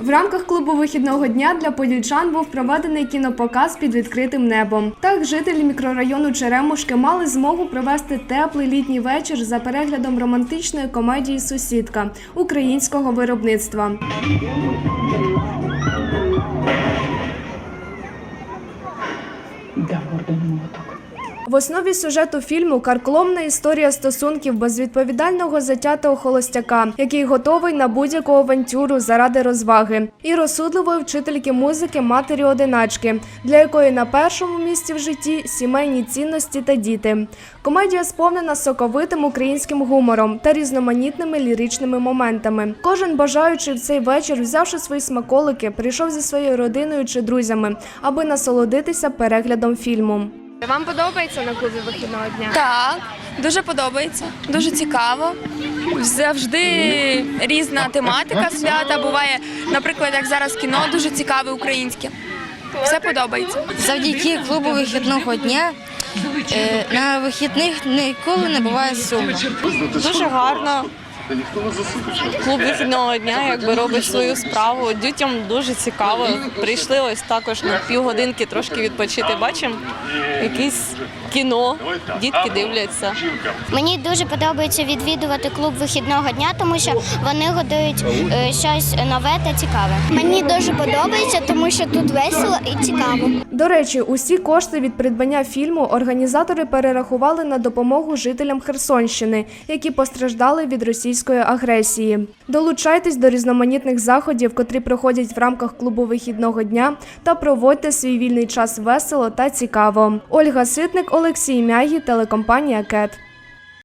В рамках клубу вихідного дня для подільчан був проведений кінопоказ під відкритим небом. Так, жителі мікрорайону Черемушки мали змогу провести теплий літній вечір за переглядом романтичної комедії Сусідка українського виробництва. Де орден молоток? В основі сюжету фільму карколомна історія стосунків безвідповідального затятого холостяка, який готовий на будь-яку авантюру заради розваги, і розсудливої вчительки музики матері одиначки, для якої на першому місці в житті сімейні цінності та діти. Комедія сповнена соковитим українським гумором та різноманітними ліричними моментами. Кожен бажаючий в цей вечір, взявши свої смаколики, прийшов зі своєю родиною чи друзями, аби насолодитися переглядом фільму. Вам подобається на клубі вихідного дня? Так, дуже подобається, дуже цікаво. Завжди різна тематика свята. Буває, наприклад, як зараз кіно дуже цікаве українське. Все подобається. Завдяки клубу вихідного дня е, на вихідних ніколи не буває сумно. Дуже гарно. Клуб вихідного дня якби робить свою справу. Дітям дуже цікаво. Прийшли ось також на півгодинки трошки відпочити. Бачимо якесь кіно, дітки дивляться. Мені дуже подобається відвідувати клуб вихідного дня, тому що вони готують е, щось нове та цікаве. Мені дуже подобається, тому що тут весело і цікаво. До речі, усі кошти від придбання фільму організатори перерахували на допомогу жителям Херсонщини, які постраждали від російської агресії. Долучайтесь до різноманітних заходів, котрі проходять в рамках клубу вихідного дня, та проводьте свій вільний час весело та цікаво. Ольга Ситник, Олексій Мягі, телекомпанія Кет.